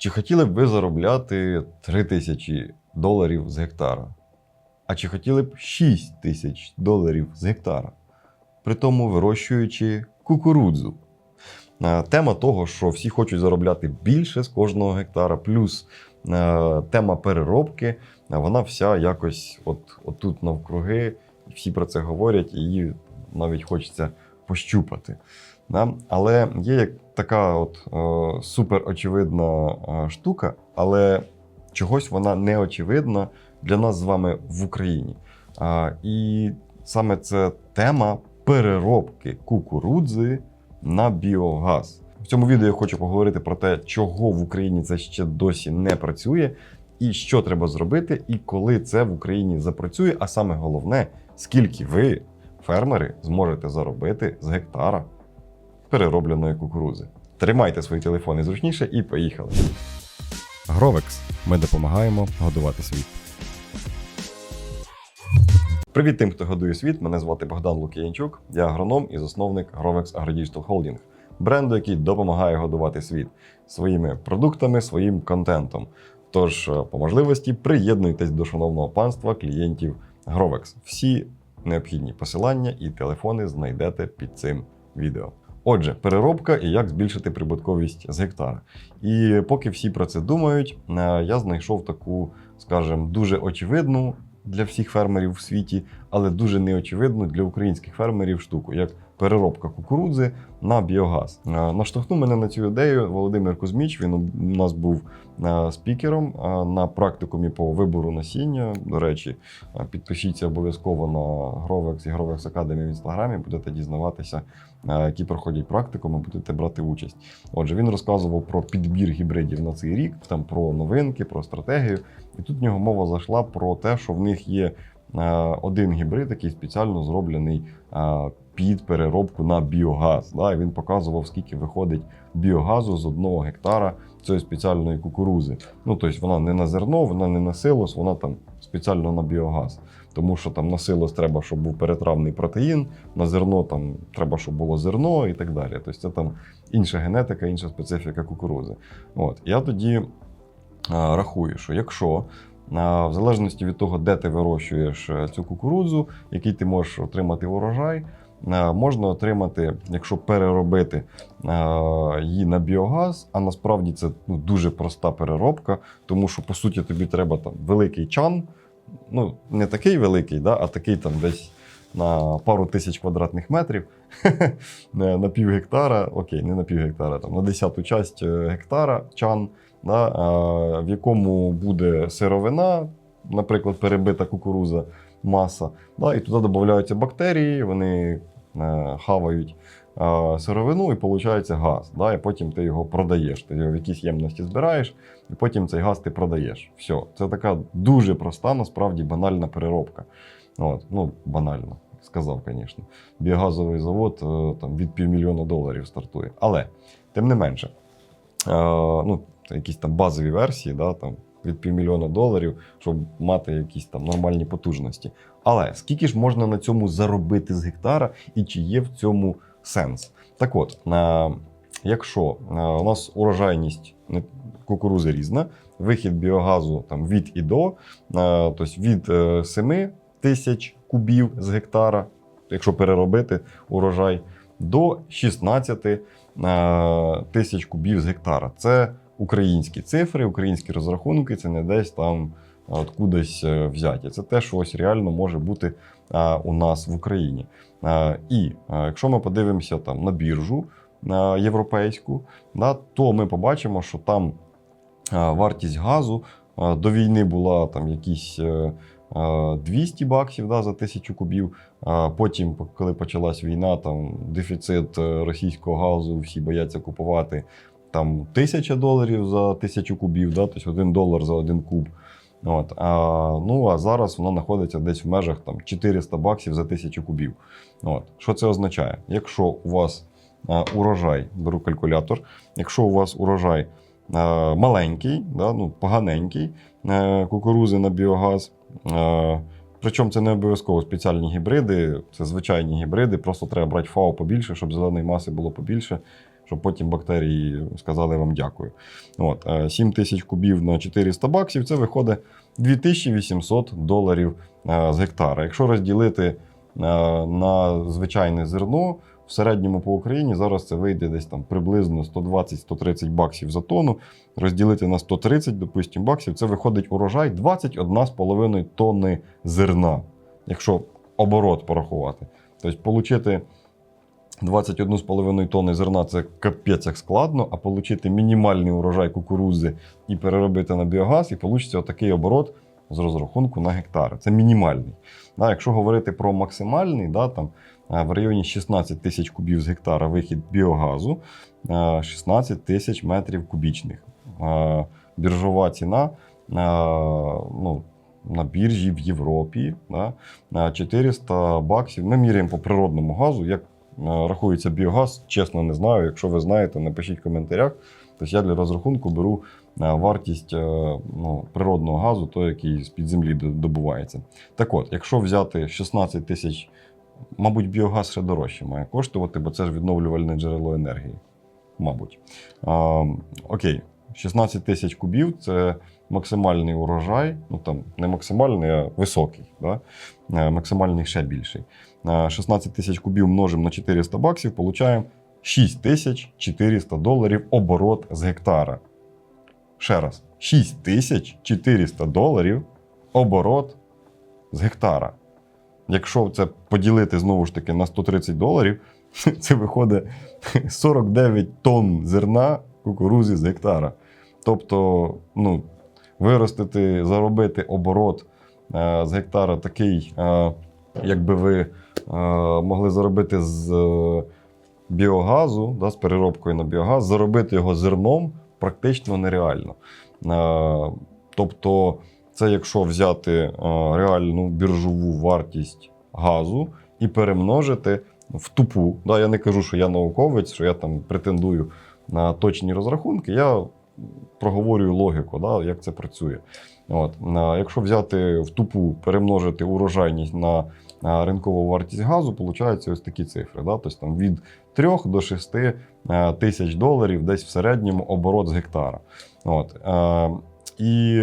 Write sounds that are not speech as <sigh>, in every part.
Чи хотіли б ви заробляти 3 тисячі доларів з гектара? А чи хотіли б 6 тисяч доларів з гектара? При тому вирощуючи кукурудзу. Е, Тема того, що всі хочуть заробляти більше з кожного гектара, плюс е, тема переробки, е, вона вся якось от, отут навкруги, всі про це говорять, і її навіть хочеться пощупати. Да? Але є як така от, е, супер очевидна е, штука, але чогось вона не очевидна для нас з вами в Україні. А, і саме це тема переробки кукурудзи на біогаз. В цьому відео я хочу поговорити про те, чого в Україні це ще досі не працює, і що треба зробити, і коли це в Україні запрацює. А саме головне, скільки ви, фермери, зможете заробити з гектара переробленої кукурудзи. Тримайте свої телефони зручніше і поїхали. Гровекс. Ми допомагаємо годувати світ. Привіт тим, хто годує світ. Мене звати Богдан Лук'янчук. Я агроном і засновник Grovex AgroDigital Holding, бренду, який допомагає годувати світ своїми продуктами, своїм контентом. Тож, е, по можливості, приєднуйтесь до шановного панства клієнтів Grovex. Всі необхідні посилання і телефони знайдете під цим відео. Отже, переробка і як збільшити прибутковість з гектара. І поки всі про це думають, е, я знайшов таку, скажімо, дуже очевидну для всіх фермерів в світі, але дуже неочевидну для українських фермерів штуку, як переробка кукурудзи на біогаз. Е, Наштовхнув мене на цю ідею Володимир Кузьміч. Він у нас був е, спікером е, на практикумі по вибору насіння. До речі, підпишіться обов'язково на Grovex і Grovex Academy в інстаграмі. Будете дізнаватися, які проходять практикуми, будете брати участь. Отже, він розказував про підбір гібридів на цей рік, там про новинки, про стратегію. І тут в нього мова зайшла про те, що в них є один гібрид, який спеціально зроблений під переробку на біогаз. Да? І він показував, скільки виходить біогазу з одного гектара цієї спеціальної кукурузи. Ну, тобто вона не на зерно, вона не на силос, вона там спеціально на біогаз. Тому що там на силос треба, щоб був перетравний протеїн, на зерно там треба, щоб було зерно і так далі. Тобто це там інша генетика, інша специфіка кукурузи. От. Я тоді е, рахую, що якщо в залежності від того, де ти вирощуєш е, цю кукурудзу, який ти можеш отримати урожай, а, можна отримати, якщо переробити її на біогаз, а насправді це ну, дуже проста переробка, тому що по суті тобі треба там великий чан, ну не такий великий, да, а такий там десь. На пару тисяч квадратних метрів на <laughs> на пів гектара, окей, не на пів гектара, там на десяту часть е, гектара чан, да, в якому буде сировина, наприклад, перебита кукуруза, маса, да, і туди додаються бактерії, вони е, хавають е, сировину і виходить газ. Да, і потім ти його продаєш. Ти його в якійсь ємності збираєш, і потім цей газ ти продаєш. Все, це така дуже проста, насправді банальна переробка. От, ну, банально. Сказав, звісно. Біогазовий завод е, там, від півмільйона доларів стартує. Але, тим не менше, е, ну, якісь там базові версії, да, там, півмільйона доларів, щоб мати якісь там нормальні потужності. Але скільки ж можна на цьому заробити з гектара і чи є в цьому сенс? Так от, е, якщо е, у нас урожайність кукурузи різна, вихід біогазу там, від і до, е, тобто від е, 7 тисяч кубів з гектара, якщо переробити урожай, до 16 е, тисяч кубів з гектара. Це українські цифри, українські розрахунки, це не десь там откудись е, взяті. Це те, що ось реально може бути у нас в Україні. І якщо ми подивимося там на біржу європейську, то ми побачимо, що там вартість газу до війни була там якісь. е, е, 200 баксів да, за тисячу кубів. Потім, коли почалась війна, там дефіцит е, російського газу, всі бояться купувати там тисяча доларів за тисячу кубів, да, тобто один долар за один куб. От, а, ну а зараз воно знаходиться десь в межах там 400 баксів за тисячу кубів. От, що це означає? Якщо у вас а, урожай, беру калькулятор, якщо у вас урожай а, маленький, да, ну, поганенький, е, кукурузи на біогаз. Е, Причому це не обов'язково спеціальні гібриди, це звичайні гібриди. Просто треба брати фау побільше, щоб зеленої маси було побільше, щоб потім бактерії сказали вам дякую. От, е, 7 тисяч кубів на 400 баксів це виходить 2800 доларів е, з гектара. Якщо розділити е, на звичайне зерно, в середньому по Україні зараз це вийде десь там приблизно 120-130 баксів за тонну. Розділити на 130, допустимо, баксів, це виходить урожай 21,5 тонни зерна, якщо оборот порахувати. Тобто, отримати 21,5 тонни зерна це капець як складно, а отримати мінімальний урожай кукурузи і переробити на біогаз, і вийде отакий оборот з розрахунку на гектари. Це мінімальний. Да, якщо говорити про максимальний, да, там, е, в районі 16 тисяч кубів з гектара вихід біогазу, е, 16 тисяч метрів кубічних. Е, Біржова ціна е, ну, на біржі в Європі да, 400 баксів. Ми міряємо по природному газу. Як е, рахується біогаз, чесно не знаю. Якщо ви знаєте, напишіть в коментарях. Тобто я для розрахунку беру е, вартість е, ну, природного газу, той, який з-під землі добувається. Так от, якщо взяти 16 тисяч, мабуть, біогаз ще дорожче має коштувати, бо це ж відновлювальне джерело енергії. Мабуть. А, окей, 16 тисяч кубів це максимальний урожай. Ну там не максимальний, а високий. Да? Е, Максимальний ще більший. Е, 16 тисяч кубів множимо на 400 баксів, получаємо 6400 доларів оборот з гектара. Ще раз, 6400 доларів оборот з гектара. Якщо це поділити знову ж таки на 130 доларів, <laughs> це виходить 49 тонн зерна кукурузи з гектара. Тобто, ну, виростити, заробити оборот е, з гектара такий, е, якби ви е, могли заробити з біогазу, да, з переробкою на біогаз, заробити його зерном практично нереально. Тобто, це якщо взяти реальну біржову вартість газу і перемножити в тупу. Да, я не кажу, що я науковець, що я там претендую на точні розрахунки. Я проговорюю логіку, да, як це працює. От. Якщо взяти в тупу, перемножити урожайність на ринкову вартість газу, виходить ось такі цифри. Да? Тобто там від 3 до 6 е, тисяч доларів десь в середньому оборот з гектара. От. І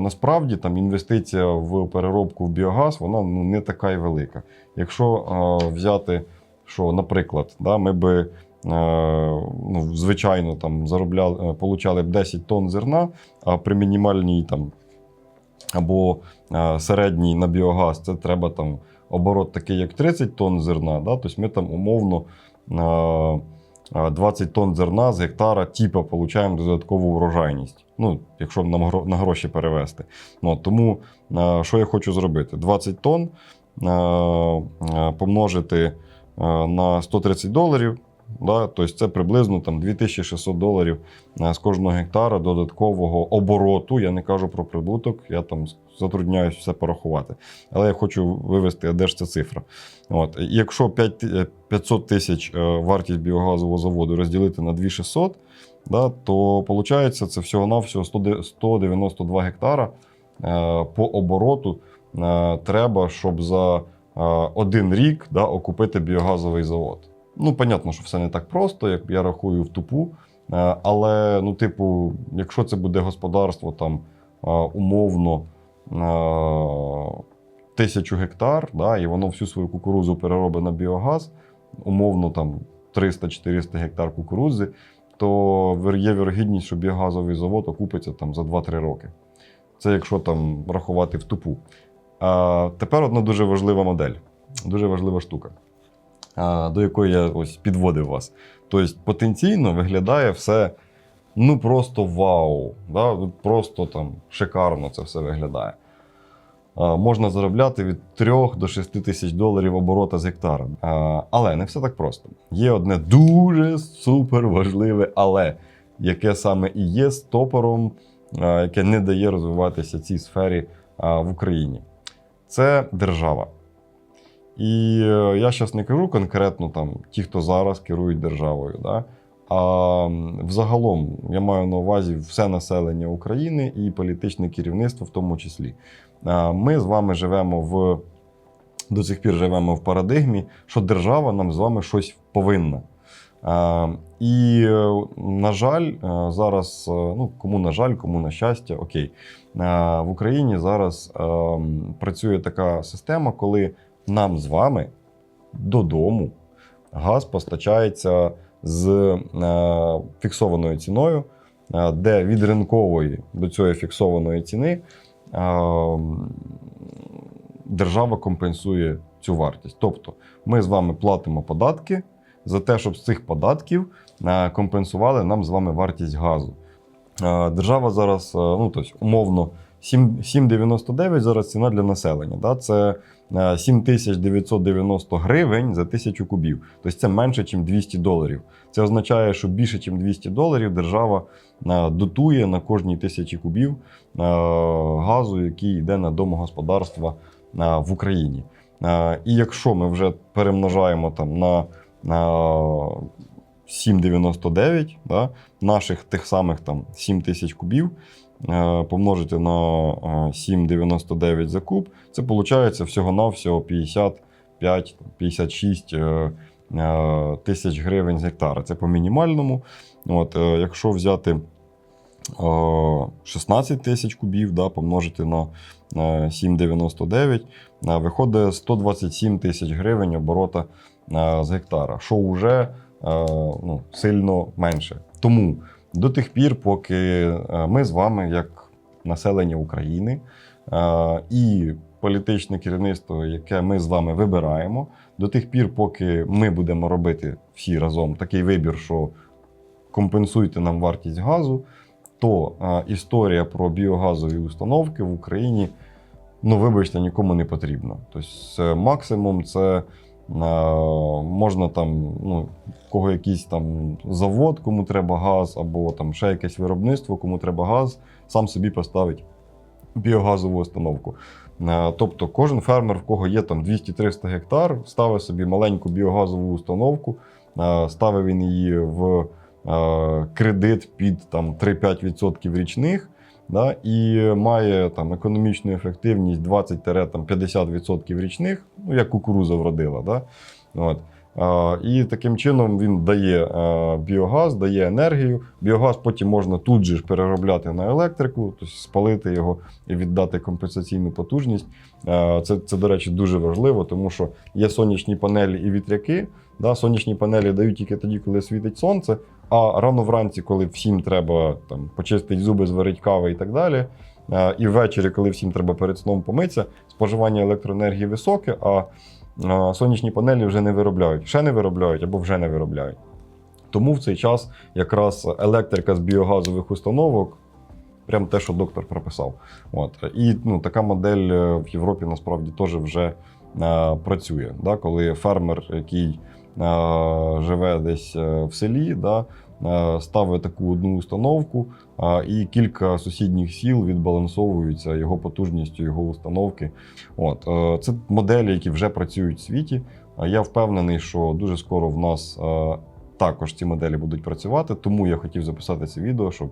насправді там інвестиція в переробку в біогаз вона ну, не така й велика. Якщо взяти, що, наприклад, да, ми би ну, звичайно там заробляли, е, получали б 10 тонн зерна, а при мінімальній там або е, середній на біогаз це треба там оборот такий, як 30 тонн зерна. Да? Тобто ми там умовно е, е, 20 тонн зерна з гектара, типа, получаємо додаткову врожайність. Ну, якщо нам на гроші перевести. Ну, тому е, що я хочу зробити? 20 тонн е, е, помножити е, на 130 доларів. Да? Тобто це приблизно там 2600 доларів е, з кожного гектара додаткового обороту. Я не кажу про прибуток, я там затрудняюсь все порахувати. Але я хочу вивести, де ж ця цифра. От. Якщо 5, е, 500 тисяч е, вартість біогазового заводу розділити на 2600, да, то виходить це всього-навсього 192 гектара по обороту треба, щоб за один рік да, окупити біогазовий завод. Ну, понятно, що все не так просто, як я рахую в тупу. Е, Але, ну, типу, якщо це буде господарство там е, умовно е, тисячу гектар, да, і воно всю свою кукурузу переробить на біогаз, умовно там 300-400 гектар кукурузи, то є вірогідність, що біогазовий завод окупиться там за 2-3 роки. Це якщо там рахувати в тупу. А тепер одна дуже важлива модель, дуже важлива штука, до якої я ось підводив вас. Тобто потенційно виглядає все ну просто вау. Да? Просто там шикарно це все виглядає. Можна заробляти від 3 до 6 тисяч доларів оборота з гектара. Але не все так просто. Є одне дуже супер важливе але, яке саме і є стопором, яке не дає розвиватися цій сфері в Україні. Це держава. І е, я зараз не кажу конкретно там ті, хто зараз керують державою. Да? А взагалом я маю на увазі все населення України і політичне керівництво в тому числі. Ми з вами живемо в до сих пір живемо в парадигмі, що держава нам з вами щось повинна. І, е, на жаль, е, зараз, ну кому на жаль, кому на щастя, окей. В Україні зараз е, працює така система, коли нам з вами додому газ постачається з е, фіксованою ціною, е, де від ринкової до цієї фіксованої ціни е, держава компенсує цю вартість. Тобто ми з вами платимо податки за те, щоб з цих податків компенсували нам з вами вартість газу. Держава зараз, ну тобто, умовно, 7 7,99 зараз ціна для населення. Да? Це е, 7990 гривень за тисячу кубів. Тобто це менше, ніж 200 доларів. Це означає, що більше, ніж 200 доларів держава е, дотує на кожній тисячі кубів е, газу, який йде на домогосподарства е, в Україні. Е, І якщо ми вже перемножаємо там на, на 7,99 да, наших тих самих там 7 тисяч кубів, е, помножити на е, 7,99 за куб, це виходить всього-навсього 55-56 е, е, тисяч гривень з гектара. Це по мінімальному. От, е, якщо взяти е, 16 тисяч кубів, да, помножити на е, 7,99, е, виходить 127 тисяч гривень оборота е, з гектара, що вже е, ну, сильно менше. Тому до тих пір, поки е, ми з вами, як населення України е, і політичне керівництво, яке ми з вами вибираємо, до тих пір, поки ми будемо робити всі разом такий вибір, що компенсуйте нам вартість газу, то е, історія про біогазові установки в Україні, ну, вибачте, нікому не потрібна. Тобто, максимум це. Е, Можна там, ну, кого якийсь там завод, кому треба газ, або там ще якесь виробництво, кому треба газ, сам собі поставить біогазову установку. Е, Тобто кожен фермер, в кого є там 200-300 гектар, ставить собі маленьку біогазову установку, е, ставив він її в кредит під там 3-5% річних. Да, і має там економічну ефективність 20-50% річних, ну як кукуруза вродила. Да? От. А, і таким чином він дає е, біогаз, дає енергію. Біогаз потім можна тут же ж переробляти на електрику, тобто спалити його і віддати компенсаційну потужність. Е, це, це, до речі, дуже важливо, тому що є сонячні панелі і вітряки. Да? Сонячні панелі дають тільки тоді, коли світить сонце. А рано вранці, коли всім треба там, почистити зуби, зварити кави і так далі. е, І ввечері, коли всім треба перед сном помитися, споживання електроенергії високе, а е, сонячні панелі вже не виробляють, ще не виробляють або вже не виробляють. Тому в цей час якраз електрика з біогазових установок. Прям те, що доктор прописав. От. І ну, така модель е, в Європі насправді теж вже працює. Да? Коли фермер, який живе десь е, в селі, да, е, ставить таку одну установку, е, і кілька сусідніх сіл відбалансовуються його потужністю, його установки. От. Е, це моделі, які вже працюють в світі. Я впевнений, що дуже скоро в нас е, також ці моделі будуть працювати, тому я хотів записати це відео, щоб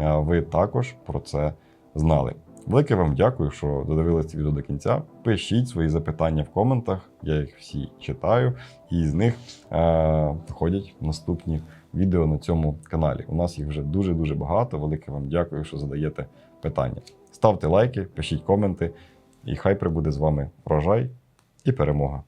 е, ви також про це знали. Велике вам дякую, що додивилися це відео до кінця. Пишіть свої запитання в коментах, я їх всі читаю, і з них е, виходять наступні відео на цьому каналі. У нас їх вже дуже-дуже багато. Велике вам дякую, що задаєте питання. Ставте лайки, пишіть коменти, і хай прибуде з вами врожай і перемога.